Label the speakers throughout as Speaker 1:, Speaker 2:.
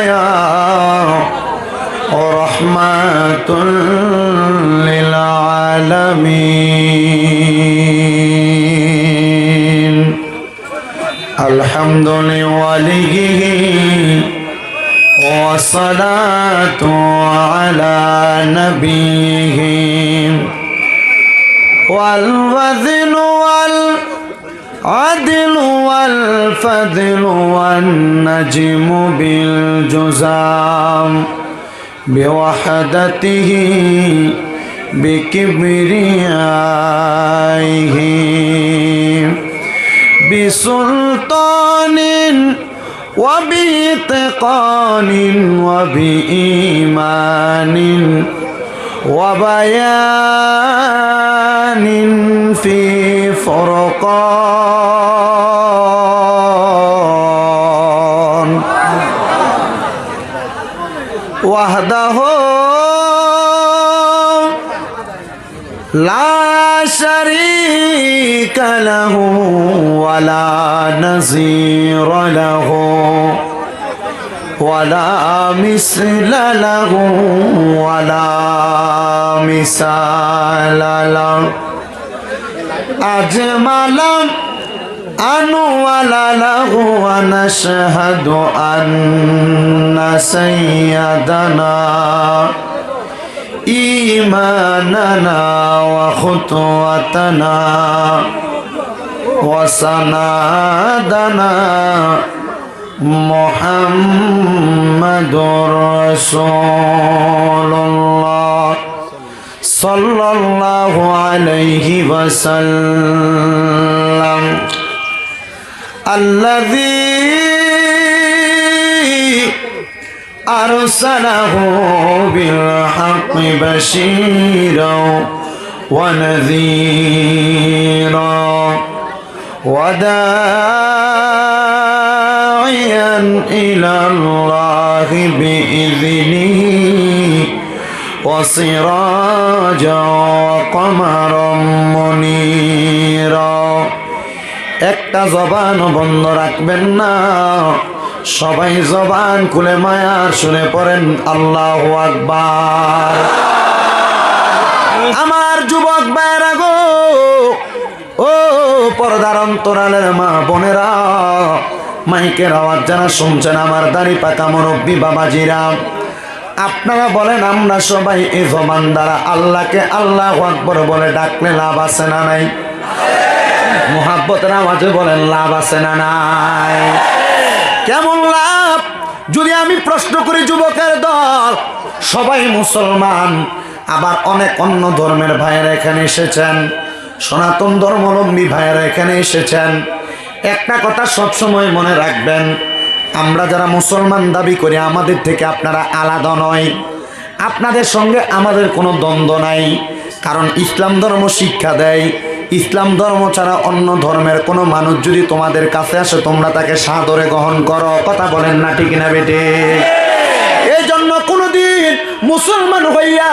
Speaker 1: يا رحمة للعالمين. الحمد لوليه والصلاة على نبيه. والوزن والعدل والفضل والنجم بالجزام بوحدته بكبريائه بسلطان وبإتقان وبإيمان وبيان في فرقان وحده لا شريك له ولا نظير له ولا مثل له ولا مثال له أجمل أنول له ونشهد أن سيدنا إيماننا وخطوتنا وسنادنا محمد رسول الله صلى الله عليه وسلم. الذي أرسله بالحق بشيرا ونذيرا وداعيا إلى الله بإذنه وسراجا وقمرا منيرا. একটা জবান বন্ধ রাখবেন না। সবাই জবান খুলে মায়ার শুনে পড়েন, আল্লাহ আকবার। আমার যুবক ভাইরা গো, ও পর্দার অন্তরালের মা বোনেরা, মাইকের আওয়াজ যারা শুনছেন, আমার দাড়ি পাকা মুরব্বী বাবাজিরা, আপনারা বলেন, আমরা সবাই এ জবান দ্বারা আল্লাহকে আল্লাহ আকবর বলে ডাকলে লাভ আছে না নাই? মোহাব্বতের আওয়াজে বলেন, লাভ আছে না নাই? কেমন লাভ? যদি আমি প্রশ্ন করি যুবকের দল, সবাই মুসলমান, আবার অনেক অন্য ধর্মের ভাইয়েরা এখানে এসেছেন, সনাতন ধর্মাবলম্বী ভাইয়েরা এখানে এসেছেন। একটা কথা সবসময় মনে রাখবেন, আমরা যারা মুসলমান দাবি করি, আমাদের থেকে আপনারা আলাদা নয়। আপনাদের সঙ্গে আমাদের কোনো দ্বন্দ্ব নাই, কারণ ইসলাম ধর্ম শিক্ষা দেয়। ইসলাম ধর্ম ছাড়া অন্য ধর্মের কোনো মানুষ যদি তোমাদের কাছে আসে, তোমরা তাকে সাদরে গ্রহণ করো। কথা বলেন না ঠিক না বেটে? এই জন্য কোনোদিন মুসলমান হইয়া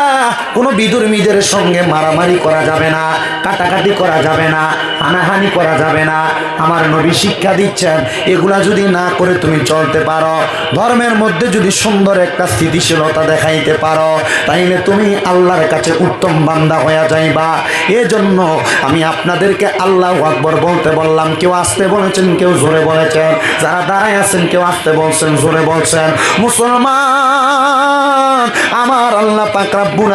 Speaker 1: কোনো বিদুর্মীদের সঙ্গে মারামারি করা যাবে না, কাটাকাটি করা যাবে না, হানাহানি করা যাবে না। আমার নবী শিক্ষা দিচ্ছেন, এগুলা যদি না করে তুমি চলতে পারো, ধর্মের মধ্যে যদি সুন্দর একটা স্থিতিশীলতা দেখাইতে পারো, তাইলে তুমি আল্লাহর কাছে উত্তম বান্দা হয়ে যাইবা। এজন্য আমি আপনাদেরকে আল্লাহ আকবর বলতে বললাম, কেউ আসতে বলেছেন, কেউ জোরে বলেছেন, যারা দাঁড়ায় আছেন, কেউ আসতে বলছেন, জোরে বলছেন, মুসলমান, আমার আল্লাহ পাক রাব্বুল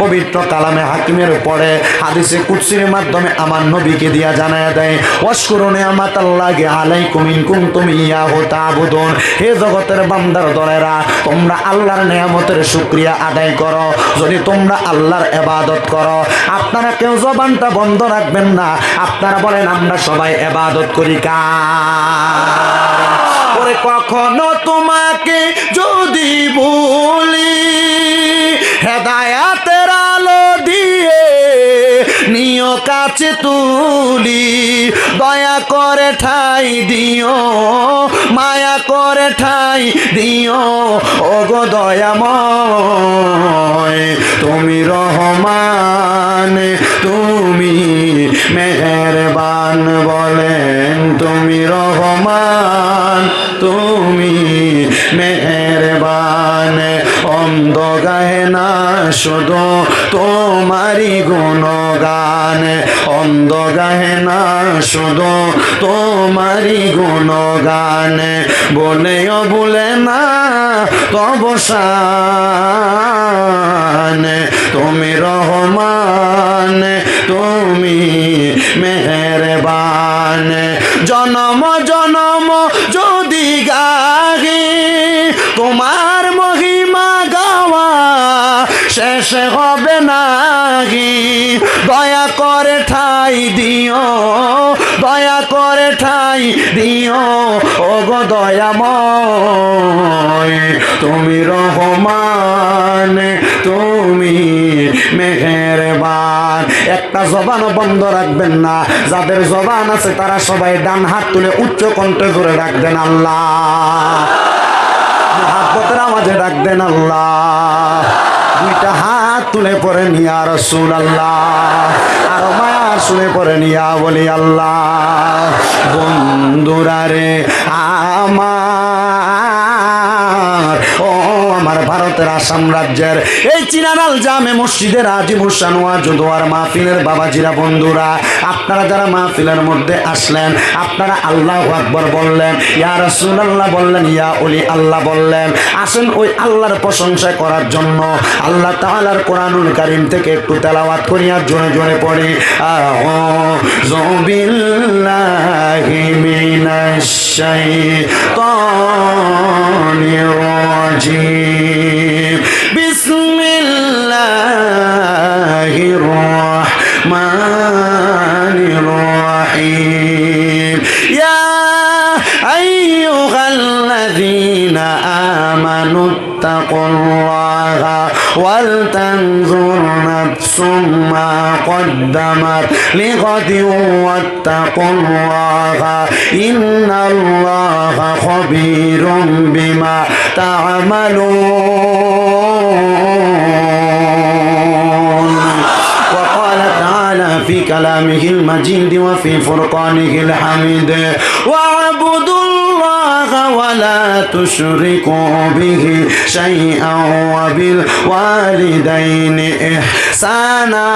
Speaker 1: পবিত্র কালামে হাকিমের পরে হাদিসে কুদসির মাধ্যমে আমার নবীকে দিয়া জানায় দেয়, ওয়াশকুরু নিয়ামাতাল্লাহি আলাইকুম ইন কুনতুম ইয়াহু তা'বুদুন। হে জগতের বান্দার দলেরা, তোমরা আল্লাহর নিয়ামতের শুকরিয়া আদায় করো। যদি তোমরা আল্লাহর এবাদত করো, আপনারা কেউ জবানটা বন্ধ রাখবেন না। আপনারা বলেন, আমরা সবাই এবাদত করি ওরে কখনো তোমাকে যদি হেদায়াতের আলো দিয়ে নিও কাছে তুলি, দয়া করে ঠাই দিও, মায়া করে ঠাই দিও। ওগো দয়াময়, তুমি রহমান, তুমি মেহেরবান বলেন, তুমি রহমান, তুমি মেহ শুধু তোমারই গুণগান অন্ধ গাহে না, শুধু তোমারই গুণগান। বলেও বলে না, তব তুমি রহমান, তুমি মেহেরবান। জনম জনম শেষ হবে নাহি দয়া করে ঠাই দিও, দয়া করে ঠাই দিও। ও গো দয়াময়, তুমি রহমান, তুমি মেহেরবান। একটা জবানও বন্ধ রাখবেন না। যাদের জবান আছে তারা সবাই ডান হাত তুলে উচ্চ কণ্ঠে ধরে রাখবেন আল্লাহ। মহাব্বতের আমাদের ডাক দেন আল্লাহ। দুইটা হাত তুলে পরে নিয়া রসুল আল্লাহ আর মায়ার শুনে পরে নিয়া বলি আল্লাহ বন্ধুরা রে, আমার ভারতের আসাম রাজ্যের এই চিনানাল জামে মসজিদের আজিমুর সানোয়া যদুয়ার মাহফিলের বাবাজিরা বন্ধুরা, আপনারা যারা মাহফিলের মধ্যে আসলেন, আপনারা আল্লাহ আকবর বললেন, ইয়া রাসূলুল্লাহ বললেন, ইয়া অলি আল্লাহ বললেন, আসেন ওই আল্লাহর প্রশংসা করার জন্য, আল্লাহ তাআলার কোরআনুল কারীম থেকে একটু তেলাওয়াত করি আর জোরে জোরে পড়ি বিল্লাহি মিনাশ রাজিম لغد واتقوا الله. إن الله خبير بما تعملون. وقال تعالى في كلامه المجيد وفي فرقانه الحميد واعبدوا الله ولا تشركوا به شيئا وبالوالدين إحسانا.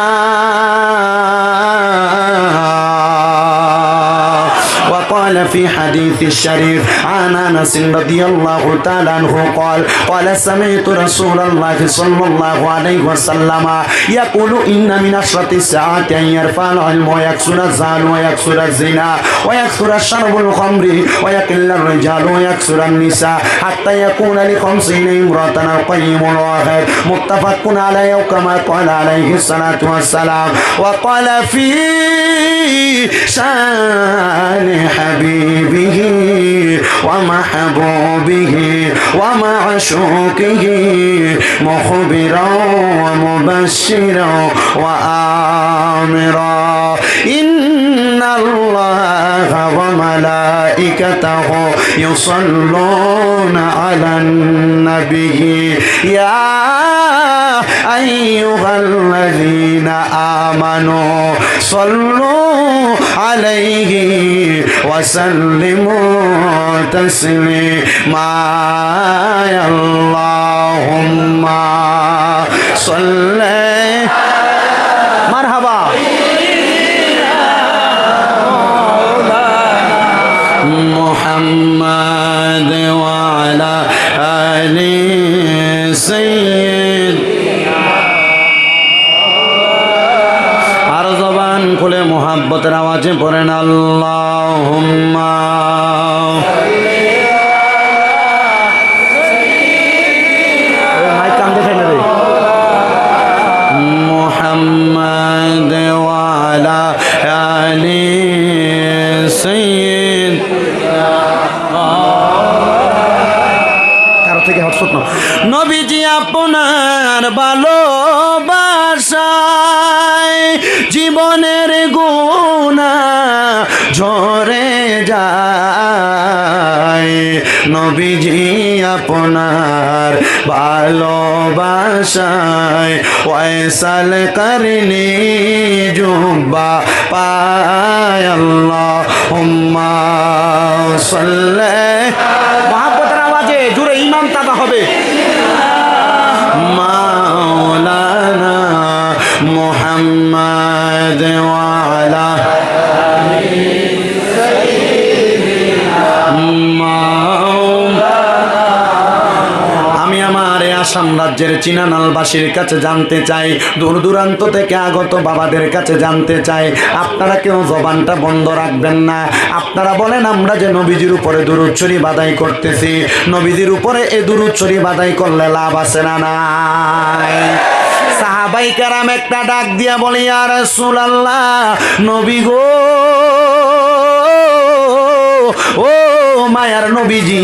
Speaker 1: وقال في حديث الشريف عن أنس رضي الله تعالى عنه قال قال سمعت رسول الله صلى الله عليه وسلم يقول إن من اشرط الساعات أن يرفع العلم ويكسر الزال ويكسر الزنا ويكسر الشرب الخمر ويقل الرجال ويكسر النساء حتى يكون لخمسين امرأة أو قيم واحد متفق عليه كما قال عليه الصلاة والسلام. وقال في شأن حبيبه ومحبوبه ومعشوقه مخبرا ومبشرا وآمرا. إن الله وملائكته يصلون على النبي. يا أيها الذين آمنوا صلوا عليه وسلموا تسليما. يا اللهم صل. مرحبا. محمد আওয়াজে পড়েন আল্লাহুম্মা আপনার ভালোবাসায় ওয়াইসাল করনি জুব্বা পায় আল্লাহ হুম্মা তাদা হবে। মাওলানা মুহাম্মদ ওয়ালা আমার এই আসাম রাজ্যের চিনানালবাসীর কাছে জানতে চাই। দূর দূরান্ত থেকে আগত বাবাদের কাছে জানতে চাই। আপনারা কেউ জবানটা বন্ধ রাখবেন না। আপনারা বলেন, আমরা যে নবীজির উপরে দুরুচ্ছরি বাদাই করতেছি, নবীজির উপরে এ দুরুচ্ছরি বাদাই করলে লাভ আছে না নাই? সাহাবাই কারাম একটা ডাক দিয়া বলি আর সুলাল্লাহ নবী গো, ও মায়ার নবীজি,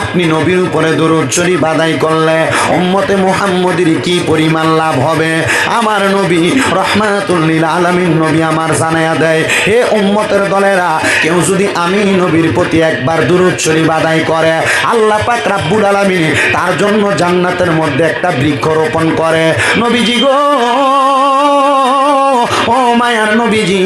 Speaker 1: আপনি নবীর উপরে শরীফ আদায় করলে উম্মতে মুহাম্মদের কি পরিমাণ লাভ হবে? আমার নবী রহমাতুল্লিল আলামিন নবী আমার জানায়া দেয়, হে উম্মতের দলেরা, কেউ যদি আমি নবীর প্রতি একবার শরীফ আদায় করে, আল্লাহ পাক রাব্বুল আলামিন তার জন্য জান্নাতের মধ্যে একটা বৃক্ষ রোপণ করে। নবীজি গো ও মায়ার নবীজি,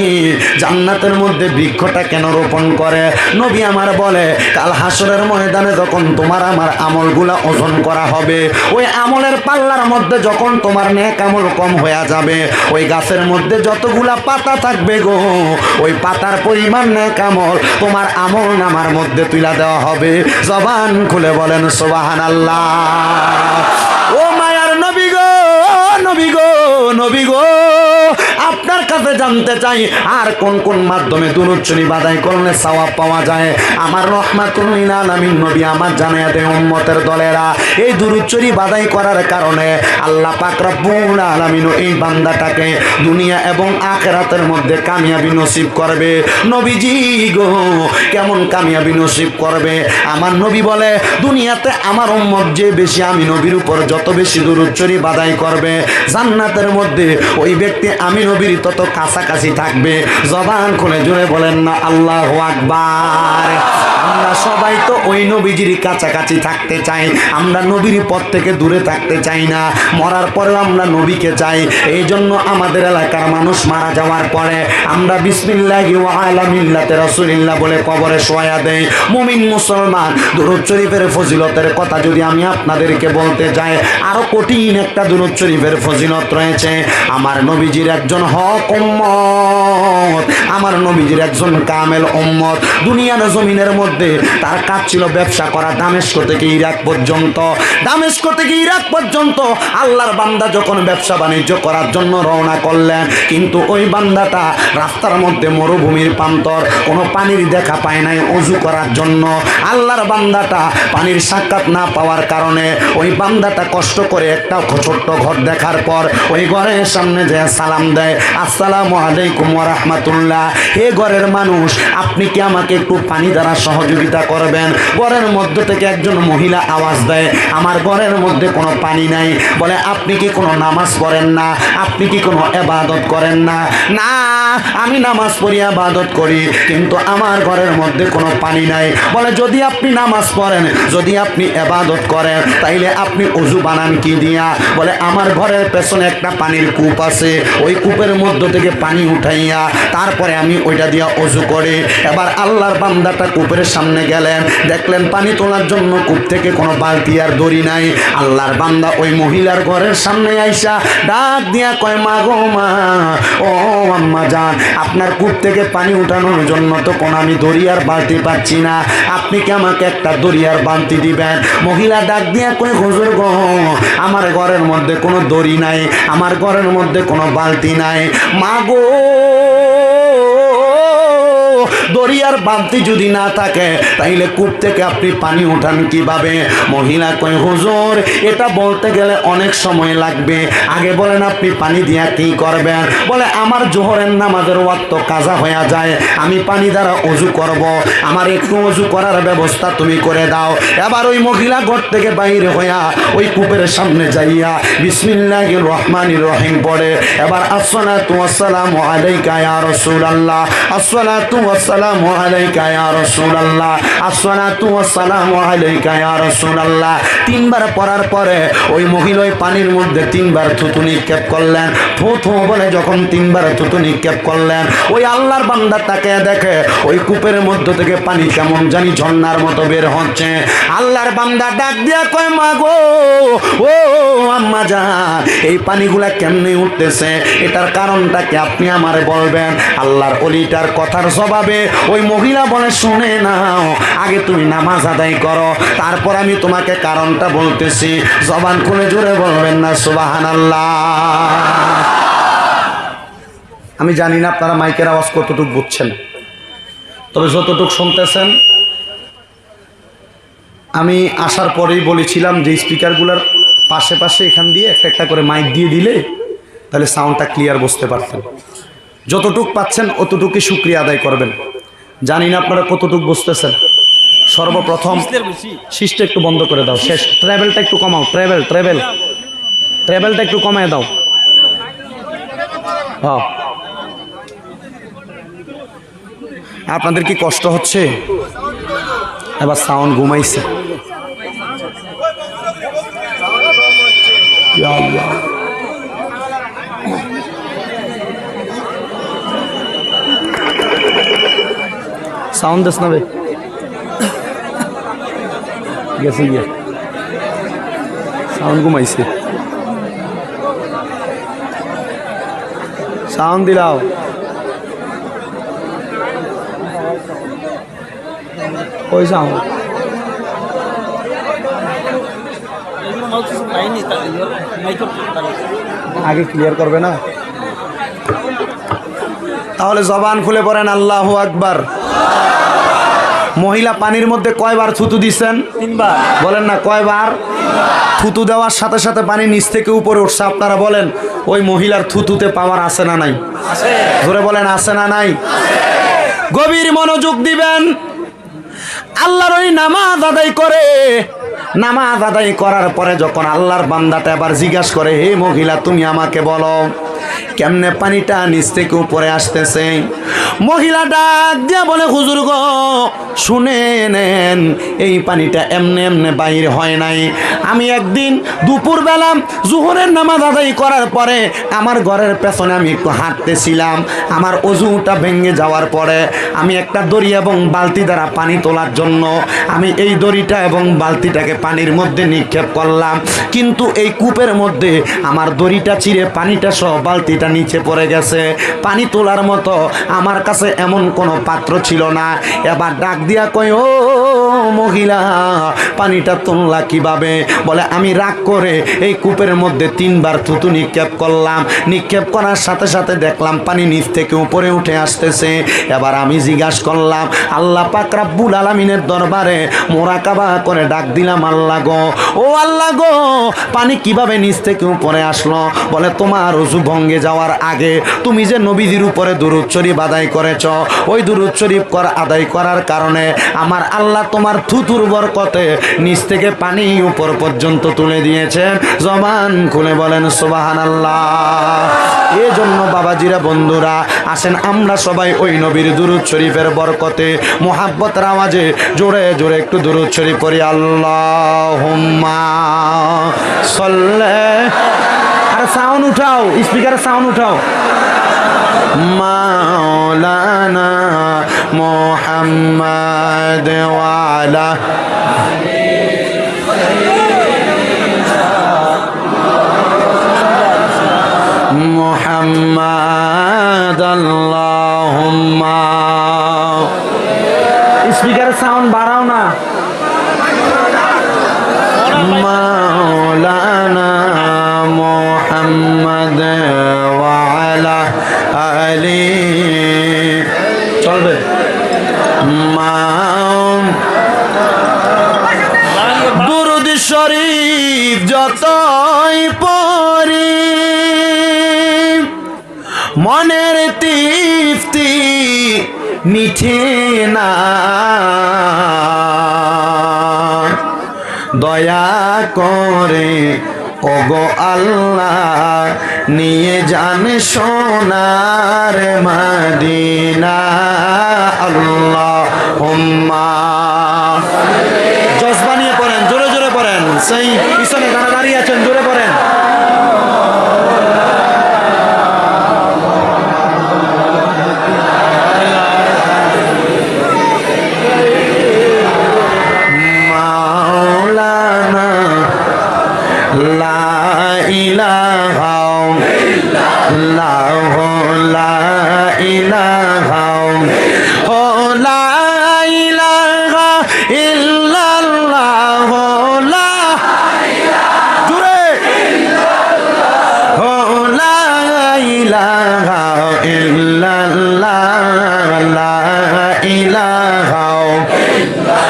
Speaker 1: জান্নাতের মধ্যে বৃক্ষটা কেন রোপণ করে? নবী আমার বলে, কাল হাসরের ময়দানে যখন তোমার আমার আমলগুলা ওজন করা হবে, ওই আমলের পাল্লার মধ্যে যখন তোমার নেক আমল কম হয়ে যাবে, ওই গাছের মধ্যে যতগুলা পাতা থাকবে গো, ওই পাতার পরিমাণ নেক আমল তোমার আমল নামার মধ্যে তুলা দেওয়া হবে। জবান খুলে বলেন সোবাহান আল্লাহ ও মায়ার নবী গো নবী গো নবী গো। কাছে জানতে চাই? আর কোন কোন মাধ্যমে দুরুচ্ছনি বাদাই করলে সওয়াব পাওয়া যায়? আমার রহমাতুল্লিল আলামিন নবী আমার জানায়া দেয় উম্মতের দলেরা। এই দুরুচ্ছনি বাদাই করার কারণে আল্লাহ পাক রব্বুল আলামিন এই বান্দাটাকে দুনিয়া এবং আখেরাতের মধ্যে কামিয়াবি নসিব করবে। নবীজি গো, কেমন কামিয়াবি নসিব করবে? আমার নবী বলে, দুনিয়াতে আমার উম্মত যে বেশি, আমি নবীর উপর যত বেশি দুরুচ্ছরি বাদাই করবে। জান্নাতের মধ্যে ওই ব্যক্তি, আমি নবীর তত কাছাকাছি থাকবে। জবান খুলে জুড়ে বলেন না আল্লাহ আকবার। আমরা সবাই তো ওই নবীজির কাছাকাছি থাকতে চাই। আমরা নবীর পথ থেকে দূরে থাকতে চাই না। মরার পরেও আমরা নবীকে চাই। এই জন্য আমাদের এলাকার মানুষ মারা যাওয়ার পরে আমরা বিসমিল্লাহি ওয়া আলা মিল্লাতে রাসূলিল্লাহ বলে কবরে শোয়া দেয় মুমিন মুসলমান, দুরূদ শরীফের ফজিলতের কথা যদি আমি আপনাদেরকে বলতে যাই আরও কঠিন একটা দুরূদ শরীফের ফজিলত রয়েছে। আমার নবীজির একজন হক উম্মত, আমার নবীজির একজন কামেল উম্মত। দুনিয়ার জমিনের মধ্যে তার কাজ ছিল ব্যবসা করা দামেস্ক থেকে ইরাক পর্যন্ত। দামেস্ক থেকে ইরাক পর্যন্ত আল্লাহর বান্দা যখন ব্যবসা বাণিজ্য করার জন্য রওনা করলেন, কিন্তু ওই বান্দাটা রাস্তার মধ্যে মরুভূমির প্রান্তর কোনো পানির দেখা পায় নাই অজু করার জন্য। আল্লাহর বান্দাটা পানির সাক্ষাৎ না পাওয়ার কারণে ওই বান্দাটা কষ্ট করে একটা ছোট্ট ঘর দেখার পর ওই ঘরের সামনে যে সালাম দেয়, আসসালামু আলাইকুম রাহমাতুল্লাহ। হে ঘরের মানুষ, আপনি কি আমাকে একটু পানি দ্বারা সহযোগিতা করবেন। ঘরের মধ্যে থেকে একজন মহিলা আওয়াজ দেয়, আমার ঘরের মধ্যে কোনো পানি নাই। বলে, আপনি কি কোনো নামাজ পড়েন না? আপনি কি কোনো এবাদত করেন না? না, আমি নামাজ পড়ি আবাদত করি, কিন্তু আমার ঘরের মধ্যে কোনো পানি নাই। বলে, যদি আপনি নামাজ পড়েন, যদি আপনি এবাদত করেন, তাইলে আপনি অজু বানান কি দিয়া? বলে, আমার ঘরের পেছনে একটা পানির কূপ আছে, ওই কূপের মধ্য থেকে পানি উঠাইয়া, তারপরে আমি ওইটা দিয়া অজু করে। এবার আল্লাহর বান্দাটা কূপের সামনে গেলেন। দেখলেন পানি তোলার জন্য কূপ থেকে কোনো বালতি আর দড়ি নাই। আল্লাহর বান্দা ওই মহিলার ঘরের সামনে আইসা ডাক দিয়া কয়, মা গো মা, ও আম্মা যান আপনার কূপ থেকে পানি উঠানোর জন্য তো কোনো আমি দড়ি আর বালতি পাচ্ছি না। আপনি কি আমাকে একটা দড়ি আর বালতি দিবেন? মহিলা ডাক দিয়া কয়, হুজুর গো, আমার ঘরের মধ্যে কোনো দড়ি নাই, আমার ঘরের মধ্যে কোনো বালতি নাই। মা গো দরিয়ার বালতি যদি না থাকে, তাইলে কূপ থেকে আপনি পানি উঠান কীভাবে? মহিলা কয়, হুজুর, এটা বলতে গেলে অনেক সময় লাগবে। আগে বলেন আপনি পানি দিয়া কি করবেন? বলে, আমার জোহরের নামাজের ওয়াক্ত কাজা হয়ে যায়, আমি পানি দ্বারা অজু করব। আমার একটু অজু করার ব্যবস্থা তুমি করে দাও। এবার ওই মহিলা ঘর থেকে বাইরে হইয়া ওই কূপের সামনে যাইয়া বিসমিল্লাহ রহমান রহিম পড়ে। এবার ওয়াসসালামু আলাইকা ইয়া রাসূলুল্লাহ আসসালাতু ওয়াসসালামু আলাইকা ইয়া রাসূলুল্লাহ। আসসালাতু ওয়াসসালামু আলাইকা ইয়া রাসূলুল্লাহ। তিনবার পড়ার পরে ওই মহিলা পানির মধ্যে তিনবার থুতু নিক্ষেপ করলেন। থু থু বলে যখন তিনবার থুতু নিক্ষেপ করলেন, ওই আল্লাহর বান্দা তাকে দেখে ওই কূপের মধ্য থেকে পানি কেমন জানি ঝর্ণার মতো বের হচ্ছে। আল্লাহর বান্দা ডাক দিয়া কয়, মা গো, ও আম্মা জান, এই পানিগুলা কেমনে উঠতেছে? এটার কারণটা কি আপনি আমারে বলবেন? আল্লাহর অলিটার কথার জবাবে ওই মহিলা বলে, শুনে নাও, আগে তুমি নামাজ আদায় করো, তারপর আমি তোমাকে কারণটা বলতেছি। জবান খুলে জুড়ে বলবেন না সুবাহান আমি জানি না আপনারা মাইকের আওয়াজ কতটুকু বুঝছেন, তবে যতটুকু শুনতেছেন, আমি আসার পরেই বলেছিলাম যে স্পিকারগুলোর পাশে পাশে এখান দিয়ে একটা একটা করে মাইক দিয়ে দিলে তাহলে সাউন্ডটা ক্লিয়ার বুঝতে পারতেন। যতটুক পাচ্ছেন, অতটুকুই শুক্রিয়া আদায় করবেন। জানি না আপনারা কতটুক বুঝতেছেন। সর্বপ্রথম সিস্টে একটু বন্ধ করে দাও শেষ। ট্রাভেলটা একটু কমাও ট্রাভেল ট্রাভেল। ট্রাভেলটা একটু কমায় দাও। হ্যাঁ। আপনাদের কি কষ্ট হচ্ছে? এবার সাউন্ড ঘুমাইছে। আল্লাহ। সাউন্ড না বে গেছে গিয়ে। সাউন্ড ঘুমাইছে। সাউন্ড দিলাও। ওই সাউন্ড আগে ক্লিয়ার করবে না। তাহলে জবান খুলে পড়েন আল্লাহ আকবার। মহিলা পানির মধ্যে কয়বার থুতু দিচ্ছেন
Speaker 2: তিনবার।
Speaker 1: বলেন না কয়বার? থুতু দেওয়ার সাথে সাথে পানি নিচ থেকে উপরে উঠছে। আপনারা বলেন ওই মহিলার থুতুতে পাওয়ার আছে না নাই? ধরে বলেন আছে না নাই? গভীর মনোযোগ দিবেন। আল্লাহর ওই নামাজ আদায় করে। নামাজ আদায় করার পরে যখন আল্লাহর বান্দাটা এবার জিজ্ঞাসা করে হে মহিলা তুমি আমাকে বলো কেমনে পানিটা নিচ থেকে উপরে আসতেছে? মহিলা ডাক দিয়া বলে, হুজুর গো, শুনে নেন, এই পানিটা এমনে এমনে বাইর হয় নাই। আমি একদিন দুপুরবেলা জোহরের নামাজ আদায় করার পরে আমার ঘরের পেছনে আমি একটু হাঁটতেছিলাম। আমার অজুটা ভেঙে যাওয়ার পরে আমি একটা দড়ি এবং বালতি দ্বারা পানি তোলার জন্য আমি এই দড়িটা এবং বালতিটাকে পানির মধ্যে নিক্ষেপ করলাম। কিন্তু এই কূপের মধ্যে আমার দড়িটা চিরে পানিটা সহ বালতিটা নিচে পড়ে গেছে। পানি তোলার মতো আমার কাছে এমন কোনো পাত্র ছিল না। এবার ডাক দিয়া কই ও মহিলা, পানিটা তুললা কীভাবে? বলে, আমি রাগ করে এই কূপের মধ্যে তিনবার থুতু নিক্ষেপ করলাম। নিক্ষেপ করার সাথে সাথে দেখলাম পানি নিচ থেকে উপরে উঠে আসতেছে। এবার আমি জিজ্ঞাসা করলাম, আল্লাহ পাক রাব্বুল আলামিনের দরবারে মোরাকাবা করে ডাক দিলাম, আল্লাহ গো। ও আল্লাহ গো, পানি কীভাবে নিচ থেকে উপরে আসলো? বলে, তোমার রজু ভঙ্গে যাওয়ার আগে তুমি যে নবীদের উপরে দুরুদ শরীফ আদায় করেছ, ওই দুরুদ শরীফ কর আদায় করার কারণে আমার আল্লাহ তোমার থুতুর বরকতে নিচ থেকে পানি উপর পর্যন্ত তুলে দিয়েছেন জবান খুলে বলেন সোবাহান আল্লাহ এই জন্য বাবাজিরা, বন্ধুরা, আসেন আমরা সবাই ওই নবীর দুরুদ শরীফের বরকতে, মোহাব্বতের আওয়াজে জোরে জোরে একটু দুরুদ শরীফ করি আল্লাহ সল্লে আরে সাউন্ড উঠাও স্পিকারের সাউন্ড উঠাও। মাওলানা মোহাম্মদ ওয়ালা। মোহাম্মদ আল্লাহুম্মা। স্পিকারের সাউন্ড محمد وعلى آله চলবে। দুরুদ শরীফ যতই পড়ি মনের তৃপ্তি মিঠে না। দয়া করে ওগো আল্লাহ, নিয়ে যান সোনার মাদিনা। আল্লাহ হোম্মা জজবা নিয়ে পড়েন, জোরে জোরে পড়েন। সেই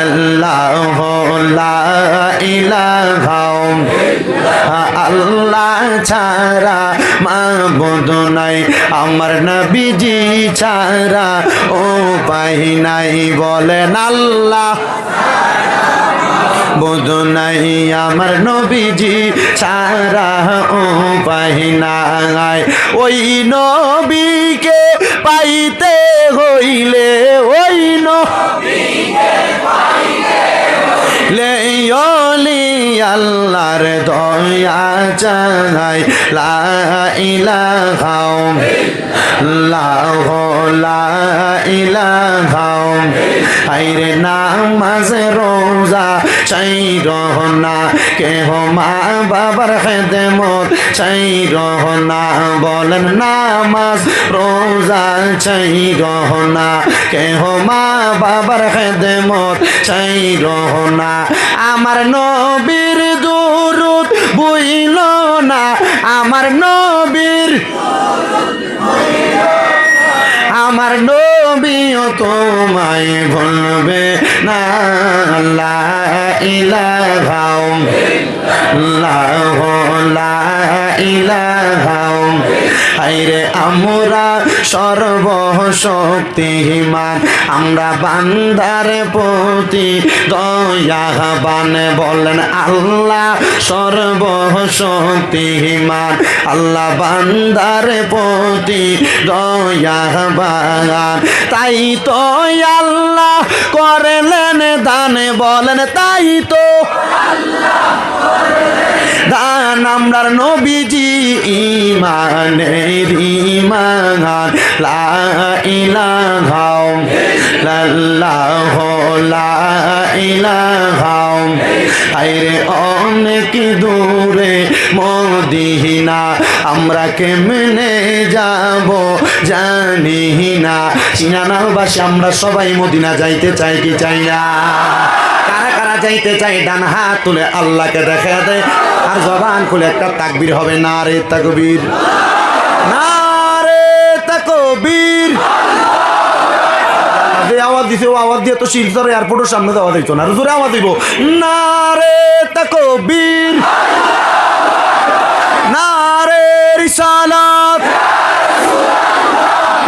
Speaker 1: ইল্লাল্লাহ লা ইলাহা আল্লাহ ছাড়া মাবুদ নাই, আমার নবীজি ছাড়া ও পাই নাই, বলেন আল্লাহ। বোধ নাই আমার নবীজি ও পাই নাই। ওই নবীকে পাইতে হইলে, ওই নবীকে অলি আল্লাহর দয়া চাই। লা ইলাহা লাহ লা ইলাহা আইরে নামাজ, রোজা চাই রহনা কেহ মা বাবার খেদমত চাই রহনা বলেন নামাজ, রোজা চাই রহনা কেহ মা বাবার খেদমত চাই রহনা আমার নবীর দুরুদ বুইল না, আমার নবীর আমার নবীও তোমায় ভুলবে না লা ইলাহা লাহ লা ইলাহা আইরে আমরা সর্বশক্তিমান, আমরা বান্দার প্রতি দয়াবান। বলেন আল্লাহ সর্বশক্তিমান, আল্লাহ বান্দার প্রতি দয়াবান। তাই তো আল্লাহ করলেন দান, বলেন তাই তো দান আমরার নবীজি ইমানের ইমান লা ইলাহা লাল্লাহ লা ইলাহা আইরে অনেক দূরে মদিনা, আমরা কেমনে যাব জানি না। চিনানাবাসী আমরা সবাই মদিনা যাইতে চাই কি চাই না। যাইতে চাই, ডান হাত তুলে আল্লাহকে দেখা দেয় আর জবান খুলে একটা তাকবীর হবে না। রে তাকবীর। না রে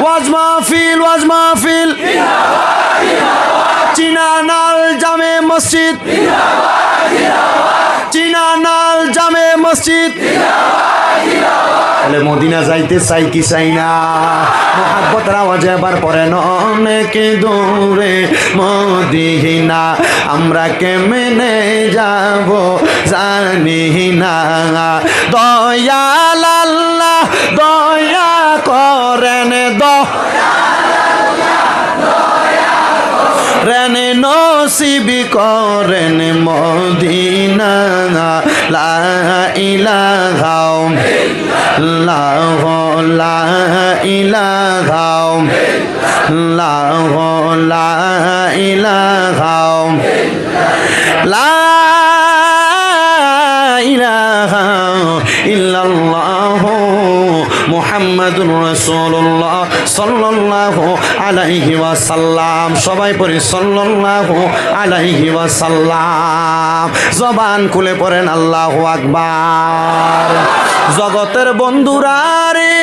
Speaker 1: ওয়াজ মাহফিল ওয়াজ মাহফিল। মসজিদ। চিনানাল জামে মসজিদ। তাহলে মদিনা যাইতে চাই কি চাই না? মহাব্বতের আওয়াজ পরে অনেক দূরে। মদিনা, আমরা কেমনে যাব জানি না। দয়াল নসিব করেন মদিনা, লা ইলাহা ইল্লাল্লাহ লা ইলাহা ইল্লাল্লাহ লা ইলাহা লা ইলাহা ইল্লাল্লাহ মুহাম্মাদুর রাসূলুল্লাহ, সাল্লাল্লাহু আলাইহি ওয়াসাল্লাম। সবাই পড়ি, সাল্লাল্লাহু আলাইহি ওয়াসাল্লাম। জবান খুলে পড়েন, আল্লাহু আকবার। জগতের বন্ধুরা রে,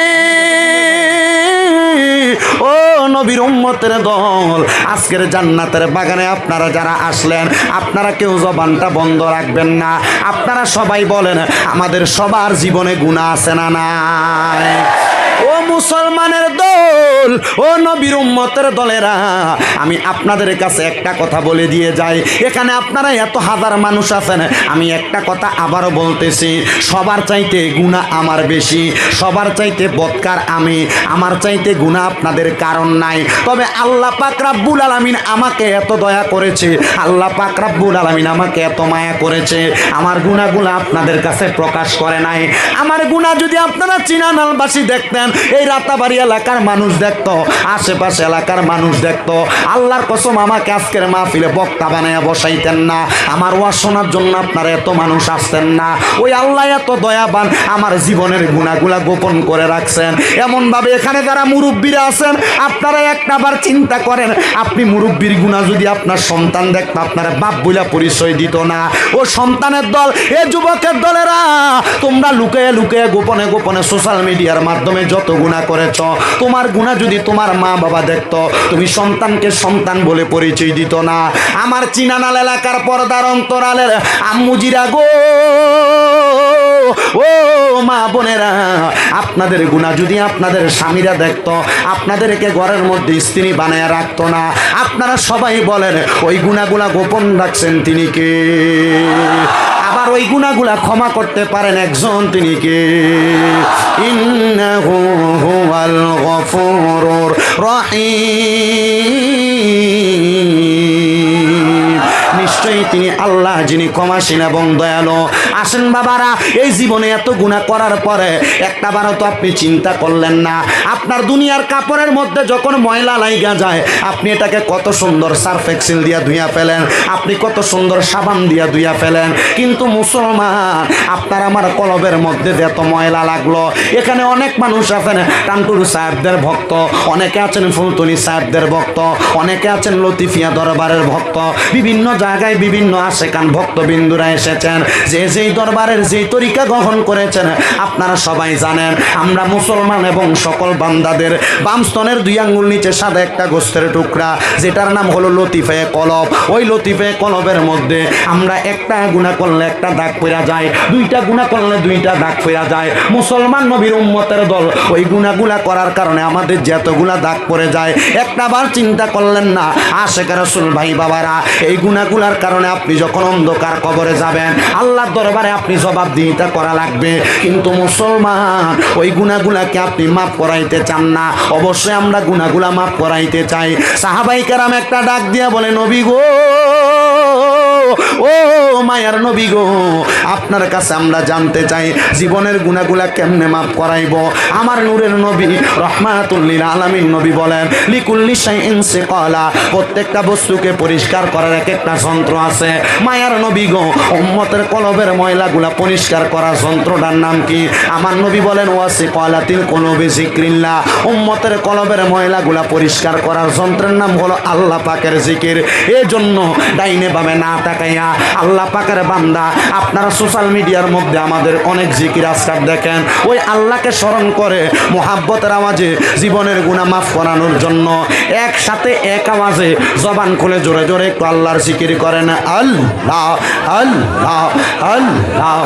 Speaker 1: ও নবীর উম্মতের দল, আজকের জান্নাতের বাগানে আপনারা যারা আসলেন, আপনারা কেউ জবানটা বন্ধ রাখবেন না। আপনারা সবাই বলেন, আমাদের সবার জীবনে গুণা আছে না নাই? মুসলমানের দল, ও নবীর উম্মতের দলেরা, আমি আপনাদের কাছে একটা কথা বলে দিয়ে যাই। এখানে আপনারা এত হাজার মানুষ আছেন, আমি একটা কথা আবারও বলতেছি, সবার চাইতে গুণা আমার বেশি, সবার চাইতে বৎকার আমি, আমার চাইতে গুণা আপনাদের কারণ নাই। তবে আল্লাহ পাক রাব্বুল আলামিন আমাকে এত দয়া করেছে, আল্লাহ পাক রাব্বুল আলামিন আমাকে এত মায়া করেছে, আমার গুণাগুলো আপনাদের কাছে প্রকাশ করে নাই। আমার গুণা যদি আপনারা চিনানালবাসী দেখতেন এই রাতাবাড়ি এলাকার মানুষ দেখতো, আশেপাশে এলাকার মানুষ দেখতো, আল্লাহর কসম আমাকে আজকের মাহফিলে বক্তা বানায় বসাইতেন না। আমার ওয়াজ শোনার জন্য আপনারা এত মানুষ আসতেন না। ওই আল্লাহ এত দয়াবান, আমার জীবনের গুণাগুলা গোপন করে রাখছেন। এমনভাবে এখানে যারা মুরব্বীরা আছেন, আপনারা একটা বার চিন্তা করেন, আপনি মুরব্বীর গুণা যদি আপনার সন্তান দেখতো, আপনারা বাপ বইলা পরিচয় দিত না। ও সন্তানের দল, এ যুবকের দলেরা, তোমরা লুকিয়ে লুকিয়ে গোপনে গোপনে সোশ্যাল মিডিয়ার মাধ্যমে যত গুণা করেছ। তোমার গুণা যদি তোমার মা বাবা দেখতো, তুমি সন্তানকে সন্তান বলে পরিচয় দিত না। আমার চিনানাল এলাকার পর্দার অন্তরালের আম্মুজিরা গো, ও মা বোনেরা, আপনাদের গুণা যদি আপনাদের স্বামীরা দেখতো, আপনাদেরকে ঘরের মধ্যে স্ত্রী বানায় রাখতো না। আপনারা সবাই বলেন, ওই গুণাগুলা গোপন রাখছেন তিনি কে? আবার ওই গুণাগুলা ক্ষমা করতে পারেন একজন তিনি কে? নিশ্চয়ই তিনি আল্লাহ যিনি ক্ষমাসীন এবং দয়ালু। আসেন বাবারা, এই জীবনে এত গুণা করার পরে একটা বারও তো আপনি চিন্তা করলেন না। আপনার দুনিয়ার কাপড়ের মধ্যে যখন ময়লা লাইগা যায়, আপনি এটাকে কত সুন্দর সার্ফ এক্সেল দিয়া ধুইয়া ফেলেন, আপনি কত সুন্দর সাবান দিয়া ধুইয়া ফেলেন। কিন্তু মুসলমান, আপনার আমার কলবের মধ্যে এত ময়লা লাগল, এখানে অনেক মানুষ আছেন টান্টুর সাহেবদের ভক্ত, অনেকে আছেন ফুলতলি সাহেবদের ভক্ত, অনেকে আছেন লতিফিয়া দরবারের ভক্ত, বিভিন্ন জায়গায় বিভিন্ন আশেকান ভক্তবিন্দুরা এসেছেন, যে যেই দরবারের যেই তরিকা গ্রহণ করেছেন, আপনারা সবাই জানেন, আমরা মুসলমান এবং সকল বান্দাদের বামস্তনের দুই আঙ্গুল নিচে সাদা একটা গোস্তের টুকরা, যেটার নাম হলো লতিফে কলব। ওই লতিফে কলবের মধ্যে আমরা একটা গুণা করলে একটা দাগ পড়া যায়, দুইটা গুণা করলে দুইটা দাগ পড়া যায়। মুসলমান নবীর উম্মতের দল ওই গুণাগুলা করার কারণে আমাদের যতগুলা দাগ পড়ে যায় একটা বার চিন্তা করলেন না আশেখ রসুল, ভাই বাবারা, এই গুণাগুলার কারণে আপনি যখন অন্ধকার কবরে যাবেন, আল্লাহর দরবারে আপনি জবাবদিহিতা করা লাগবে। কিন্তু মুসলমান, ওই গুণাগুলাকে আপনি মাফ করাইতে চান না। অবশ্যই আমরা গুণাগুলা মাফ করাইতে চাই। সাহাবাই কারাম একটা ডাক দিয়া বলে, নবী গো ও মায়ার নবী গো, আপনার কাছে আমরা জানতে চাই, জীবনের গুণাগুলা কেমনে মাফ করাইব? আমার নূরের নবী রহমাতুল্লিল আলামিন নবী বলেন, লিকুল্লি সিকালা, প্রত্যেকটা বস্তুকে পরিষ্কার করার এক একটা যন্ত্র আছে। মায়ার নবী গো, উম্মতের কলবের ময়লাগুলা পরিষ্কার করার যন্ত্রটার নাম কি? আমার নবী বলেন ওয়াসি কলাতিল কলবে জিক্রিল্লাহ উম্মতের কলবের ময়লাগুলা পরিষ্কার করার যন্ত্রের নাম হলো আল্লাহ পাকের জিকির। এজন্য জন্য ডাইনে বামে না তাকাইয়া আল্লাহ পাকের বান্দা আপনারা সোশ্যাল মিডিয়ার মধ্যে আমাদের অনেক জিকির আজকার দেখেন। ওই আল্লাহকে স্মরণ করে মোহাব্বতের আওয়াজে জীবনের গুণা মাফ করানোর জন্য একসাথে এক আওয়াজে জবান খুলে জোরে জোরে একটু আল্লাহর জিকির করেন। আল্লাহ আল্লাহ আল্লাহ।